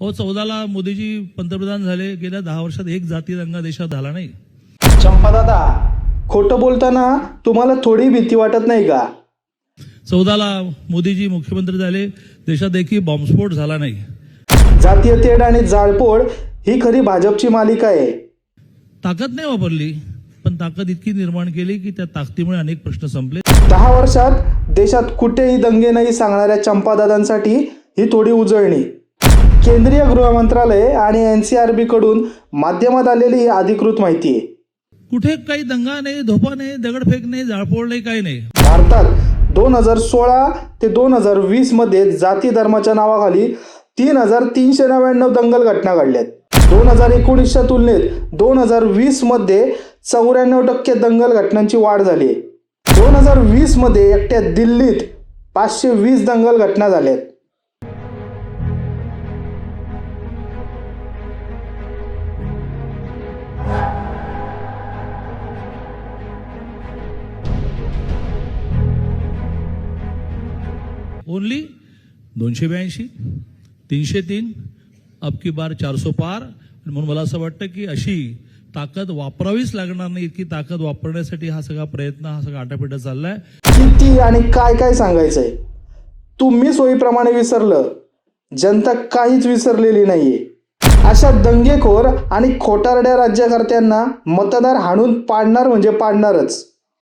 अहो चौदाला मोदीजी पंतप्रधान झाले. गेल्या दहा वर्षात एक जाती दंगा देशात झाला नाही. चंपादादा खोटं बोलताना तुम्हाला थोडी भीती वाटत नाही का? चौदाला मोदीजी मुख्यमंत्री झाले. देशात एकही बॉम्बस्फोट झाला नाही. जातीय तेढ आणि जाळपोळ ही खरी भाजपची मालिका आहे. ताकद नाही वापरली पण ताकद इतकी निर्माण केली की त्या ताकदीमुळे अनेक प्रश्न संपले. दहा वर्षात देशात कुठेही दंगे नाही सांगणाऱ्या चंपादादांसाठी ही थोडी उजळणी. केंद्रीय गृह मंत्रालय आणि एन सी आर बी कडून माध्यमात आलेली ही अधिकृत माहिती आहे. कुठे काही दंगा नाही धोपा नाही दगडफेक नाही जाळपोळ नाही काही नाही. भारतात दोन हजार सोळा ते दोन हजार वीसमध्ये जाती धर्माच्या नावाखाली तीन हजार तीनशे नव्याण्णव दंगल घटना घडल्यात. दोन हजार एकोणीसच्या तुलनेत दोन हजार वीसमध्ये चौऱ्याण्णव टक्के दंगल घटनांची वाढ झाली आहे. दोन हजार वीसमध्ये एकट्या दिल्लीत पाचशे वीस दंगल घटना झाल्यात. ओनली दोनशे ब्याऐंशी तीनशे तीन अबकी बार चारसो पार. म्हणून मला असं वाटतं की अशी ताकद वापरावीच लागणार नाही इतकी ताकद वापरण्यासाठी हा सगळा प्रयत्न हा सगळा आटापिटा चाललाय. किती आणि काय काय सांगायचंय? तुम्ही सोयीप्रमाणे विसरलं जनता काहीच विसरलेली नाहीये. अशा दंगेखोर आणि खोटारड्या राज्यकर्त्यांना मतदार हाणून पाडणार म्हणजे पाडणारच.